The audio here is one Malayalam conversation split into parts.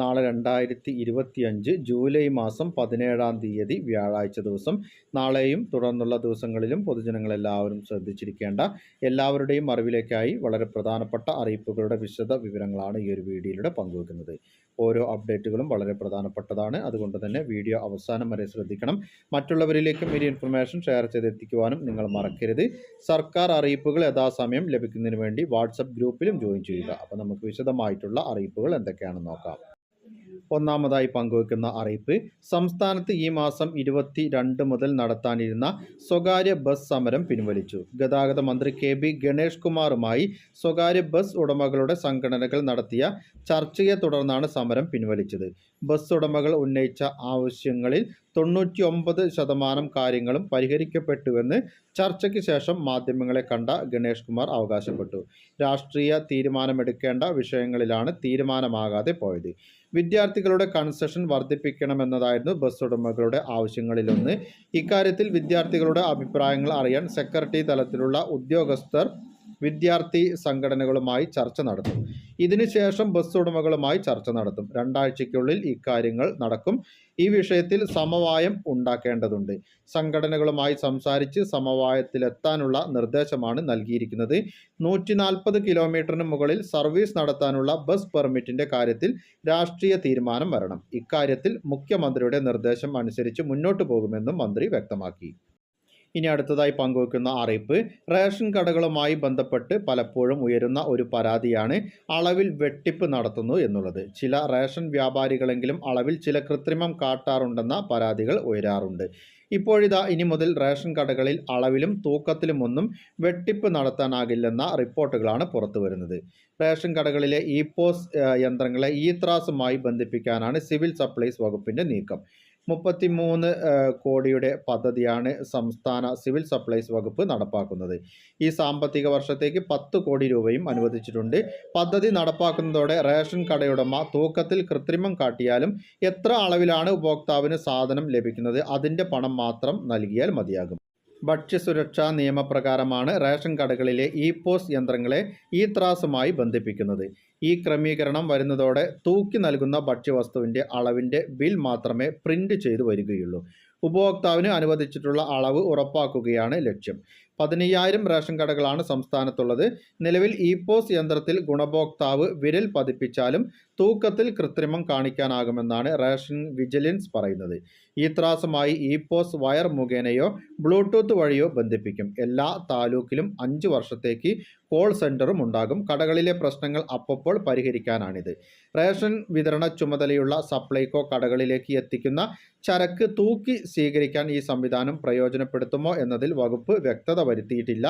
നാളെ രണ്ടായിരത്തി ഇരുപത്തി അഞ്ച് ജൂലൈ മാസം പതിനേഴാം തീയതി വ്യാഴാഴ്ച ദിവസം. നാളെയും തുടർന്നുള്ള ദിവസങ്ങളിലും പൊതുജനങ്ങളെല്ലാവരും ശ്രദ്ധിച്ചിരിക്കേണ്ട എല്ലാവരുടെയും അറിവിലേക്കായി വളരെ പ്രധാനപ്പെട്ട അറിയിപ്പുകളുടെ വിശദ വിവരങ്ങളാണ് ഈ ഒരു വീഡിയോയിലൂടെ പങ്കുവെക്കുന്നത്. ഓരോ അപ്ഡേറ്റുകളും വളരെ പ്രധാനപ്പെട്ടതാണ്. അതുകൊണ്ട് തന്നെ വീഡിയോ അവസാനം വരെ ശ്രദ്ധിക്കണം. മറ്റുള്ളവരിലേക്കും ഈ ഇൻഫർമേഷൻ ഷെയർ ചെയ്തെത്തിക്കുവാനും നിങ്ങൾ മറക്കരുത്. സർക്കാർ അറിയിപ്പുകൾ യഥാസമയം ലഭിക്കുന്നതിന് വേണ്ടി വാട്സപ്പ് ഗ്രൂപ്പിലും ജോയിൻ ചെയ്യുക. അപ്പോൾ നമുക്ക് വിശദമായിട്ടുള്ള അറിയിപ്പുകൾ എന്തൊക്കെയാണെന്ന് നോക്കാം. ഒന്നാമതായി പങ്കുവെക്കുന്ന അറിയിപ്പ്. സംസ്ഥാനത്ത് ഈ മാസം ഇരുപത്തി രണ്ട് മുതൽ നടത്താനിരുന്ന സ്വകാര്യ ബസ് സമരം പിൻവലിച്ചു. ഗതാഗത മന്ത്രി കെ ബി ഗണേഷ് കുമാറുമായി സ്വകാര്യ ബസ് ഉടമകളുടെ സംഘടനകൾ നടത്തിയ ചർച്ചയെ തുടർന്നാണ് സമരം പിൻവലിച്ചത്. ബസ് ഉടമകൾ ഉന്നയിച്ച ആവശ്യങ്ങളിൽ തൊണ്ണൂറ്റി ഒമ്പത് ശതമാനം കാര്യങ്ങളും പരിഹരിക്കപ്പെട്ടുവെന്ന് ചർച്ചയ്ക്ക് ശേഷം മാധ്യമങ്ങളെ കണ്ട ഗണേഷ് കുമാർ അവകാശപ്പെട്ടു. രാഷ്ട്രീയ തീരുമാനമെടുക്കേണ്ട വിഷയങ്ങളിലാണ് തീരുമാനമാകാതെ പോയത്. വിദ്യാർത്ഥികളുടെ കൺസെഷൻ വർദ്ധിപ്പിക്കണമെന്നതായിരുന്നു ബസ് ഉടമകളുടെ ആവശ്യങ്ങളിലൊന്ന്. ഇക്കാര്യത്തിൽ വിദ്യാർത്ഥികളുടെ അഭിപ്രായങ്ങൾ അറിയാൻ സെക്രട്ടറി തലത്തിലുള്ള ഉദ്യോഗസ്ഥർ വിദ്യാർത്ഥി സംഘടനകളുമായി ചർച്ച നടത്തും. ഇതിനുശേഷം ബസ് ഉടമകളുമായി ചർച്ച നടത്തും. രണ്ടാഴ്ചയ്ക്കുള്ളിൽ ഇക്കാര്യങ്ങൾ നടക്കും. ഈ വിഷയത്തിൽ സമവായം ഉണ്ടാക്കേണ്ടതുണ്ട്. സംഘടനകളുമായി സംസാരിച്ച് സമവായത്തിലെത്താനുള്ള നിർദ്ദേശമാണ് നൽകിയിരിക്കുന്നത്. നൂറ്റി നാൽപ്പത് കിലോമീറ്ററിന് മുകളിൽ സർവീസ് നടത്താനുള്ള ബസ് പെർമിറ്റിന്റെ കാര്യത്തിൽ രാഷ്ട്രീയ തീരുമാനം വരണം. ഇക്കാര്യത്തിൽ മുഖ്യമന്ത്രിയുടെ നിർദ്ദേശം അനുസരിച്ച് മുന്നോട്ടു പോകുമെന്നും മന്ത്രി വ്യക്തമാക്കി. ഇനി അടുത്തതായി പങ്കുവെക്കുന്ന അറിയിപ്പ്. റേഷൻ കടകളുമായി ബന്ധപ്പെട്ട് പലപ്പോഴും ഉയരുന്ന ഒരു പരാതിയാണ് അളവിൽ വെട്ടിപ്പ് നടത്തുന്നു എന്നുള്ളത്. ചില റേഷൻ വ്യാപാരികളെങ്കിലും അളവിൽ ചില കൃത്രിമം കാട്ടാറുണ്ടെന്ന പരാതികൾ ഉയരാറുണ്ട്. ഇപ്പോഴിതാ ഇനി മുതൽ റേഷൻ കടകളിൽ അളവിലും തൂക്കത്തിലുമൊന്നും വെട്ടിപ്പ് നടത്താനാകില്ലെന്ന റിപ്പോർട്ടുകളാണ് പുറത്തു വരുന്നത് റേഷൻ കടകളിലെ ഇ പോസ് യന്ത്രങ്ങളെ ഇ ത്രാസുമായി ബന്ധിപ്പിക്കാനാണ് സിവിൽ സപ്ലൈസ് വകുപ്പിന്റെ നീക്കം. മുപ്പത്തിമൂന്ന് കോടിയുടെ പദ്ധതിയാണ് സംസ്ഥാന സിവിൽ സപ്ലൈസ് വകുപ്പ് നടപ്പാക്കുന്നത്. ഈ സാമ്പത്തിക വർഷത്തേക്ക് പത്ത് കോടി രൂപയും അനുവദിച്ചിട്ടുണ്ട്. പദ്ധതി നടപ്പാക്കുന്നതോടെ റേഷൻ കടയുടമ തൂക്കത്തിൽ കൃത്രിമം കാട്ടിയാലും എത്ര അളവിലാണ് ഉപഭോക്താവിന് സാധനം ലഭിക്കുന്നത് അതിന്റെ പണം മാത്രം നൽകിയാൽ മതിയാകും. ഭക്ഷ്യസുരക്ഷാ നിയമപ്രകാരമാണ് റേഷൻ കടകളിലെ ഇ പോസ് യന്ത്രങ്ങളെ ഈ ത്രാസുമായി ബന്ധിപ്പിക്കുന്നത്. ഈ ക്രമീകരണം വരുന്നതോടെ തൂക്കി നൽകുന്ന ഭക്ഷ്യവസ്തുവിന്റെ അളവിന്റെ ബിൽ മാത്രമേ പ്രിന്റ് ചെയ്തു വരികയുള്ളൂ. ഉപഭോക്താവിന് അനുവദിച്ചിട്ടുള്ള അളവ് ഉറപ്പാക്കുകയാണ് ലക്ഷ്യം. പതിനയ്യായിരം റേഷൻ കടകളാണ് സംസ്ഥാനത്തുള്ളത്. നിലവിൽ ഇ പോസ് യന്ത്രത്തിൽ ഗുണഭോക്താവ് വിരൽ പതിപ്പിച്ചാലും തൂക്കത്തിൽ കൃത്രിമം കാണിക്കാനാകുമെന്നാണ് റേഷൻ വിജിലൻസ് പറയുന്നത്. ഈ ത്രാസുമായി ഇ പോസ് വയർ മുഖേനയോ ബ്ലൂടൂത്ത് വഴിയോ ബന്ധിപ്പിക്കും. എല്ലാ താലൂക്കിലും അഞ്ച് വർഷത്തേക്ക് കോൾ സെന്ററും ഉണ്ടാകും. കടകളിലെ പ്രശ്നങ്ങൾ അപ്പോൾ പരിഹരിക്കാനാണിത്. റേഷൻ വിതരണ ചുമതലയുള്ള സപ്ലൈകോ കടകളിലേക്ക് എത്തിക്കുന്ന ചരക്ക് തൂക്കി സ്വീകരിക്കാൻ ഈ സംവിധാനം പ്രയോജനപ്പെടുത്തുമോ എന്നതിൽ വകുപ്പ് വ്യക്തത വരുത്തിയിട്ടില്ല.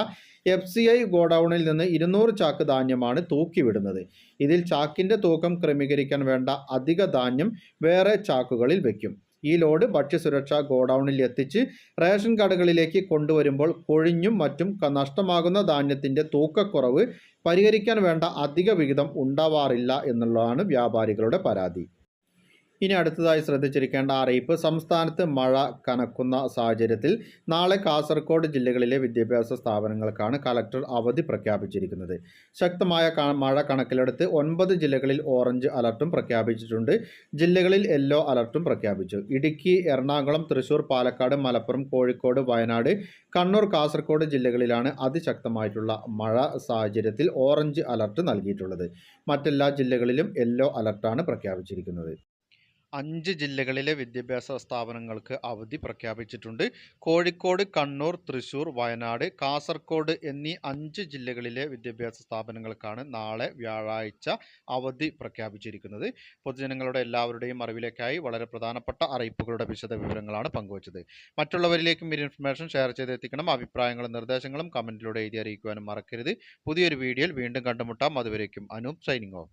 എഫ് സി ഐ ഗോഡൌണിൽ നിന്ന് ഇരുന്നൂറ് ചാക്ക് ധാന്യമാണ് തൂക്കിവിടുന്നത്. ഇതിൽ ചാക്കിന്റെ തൂക്കം ക്രമീകരിക്കാൻ വേണ്ട അധിക ധാന്യം വേറെ ചാക്കുകളിൽ വയ്ക്കും ഈ ലോഡ് ഭക്ഷ്യസുരക്ഷാ ഗോഡൌണിൽ എത്തിച്ച് റേഷൻ കടകളിലേക്ക് കൊണ്ടുവരുമ്പോൾ കൊഴിഞ്ഞും മറ്റും നഷ്ടമാകുന്ന ധാന്യത്തിന്റെ തൂക്കക്കുറവ് പരിഹരിക്കാൻ വേണ്ട അധിക വിഹിതം ഉണ്ടാവാറില്ല എന്നുള്ളതാണ് വ്യാപാരികളുടെ പരാതി. ഇനി അടുത്തതായി ശ്രദ്ധിച്ചിരിക്കേണ്ട അറിയിപ്പ് സംസ്ഥാനത്ത് മഴ കനക്കുന്ന സാഹചര്യത്തിൽ നാളെ കാസർഗോഡ് ജില്ലകളിലെ വിദ്യാഭ്യാസ സ്ഥാപനങ്ങൾക്കാണ് കലക്ടർ അവധി പ്രഖ്യാപിച്ചിരിക്കുന്നത്. ശക്തമായ മഴ കണക്കിലെടുത്ത് ഒൻപത് ജില്ലകളിൽ ഓറഞ്ച് അലർട്ടും പ്രഖ്യാപിച്ചിട്ടുണ്ട്. ജില്ലകളിൽ യെല്ലോ അലർട്ടും പ്രഖ്യാപിച്ചു. ഇടുക്കി എറണാകുളം തൃശൂർ പാലക്കാട് മലപ്പുറം കോഴിക്കോട് വയനാട് കണ്ണൂർ കാസർഗോഡ് ജില്ലകളിലാണ് അതിശക്തമായിട്ടുള്ള മഴ സാഹചര്യത്തിൽ ഓറഞ്ച് അലർട്ട് നൽകിയിട്ടുള്ളത്. മറ്റെല്ലാ ജില്ലകളിലും യെല്ലോ അലർട്ടാണ് പ്രഖ്യാപിച്ചിരിക്കുന്നത്. അഞ്ച് ജില്ലകളിലെ വിദ്യാഭ്യാസ സ്ഥാപനങ്ങൾക്ക് അവധി പ്രഖ്യാപിച്ചിട്ടുണ്ട്. കോഴിക്കോട് കണ്ണൂർ തൃശൂർ വയനാട് കാസർഗോഡ് എന്നീ അഞ്ച് ജില്ലകളിലെ വിദ്യാഭ്യാസ സ്ഥാപനങ്ങൾക്കാണ് നാളെ വ്യാഴാഴ്ച അവധി പ്രഖ്യാപിച്ചിരിക്കുന്നത്. പൊതുജനങ്ങളുടെ എല്ലാവരുടെയും അറിവിലേക്കായി വളരെ പ്രധാനപ്പെട്ട അറിയിപ്പുകളുടെ വിശദ വിവരങ്ങളാണ് പങ്കുവച്ചത്. മറ്റുള്ളവരിലേക്കും ഈ ഇൻഫർമേഷൻ ഷെയർ ചെയ്തെത്തിക്കണം. അഭിപ്രായങ്ങളും നിർദ്ദേശങ്ങളും കമന്റിലൂടെ എഴുതി അറിയിക്കുവാനും മറക്കരുത്. പുതിയൊരു വീഡിയോയിൽ വീണ്ടും കണ്ടുമുട്ടാം. അതുവരേക്കും അനൂപ് സൈനിങ് ഓഫ്.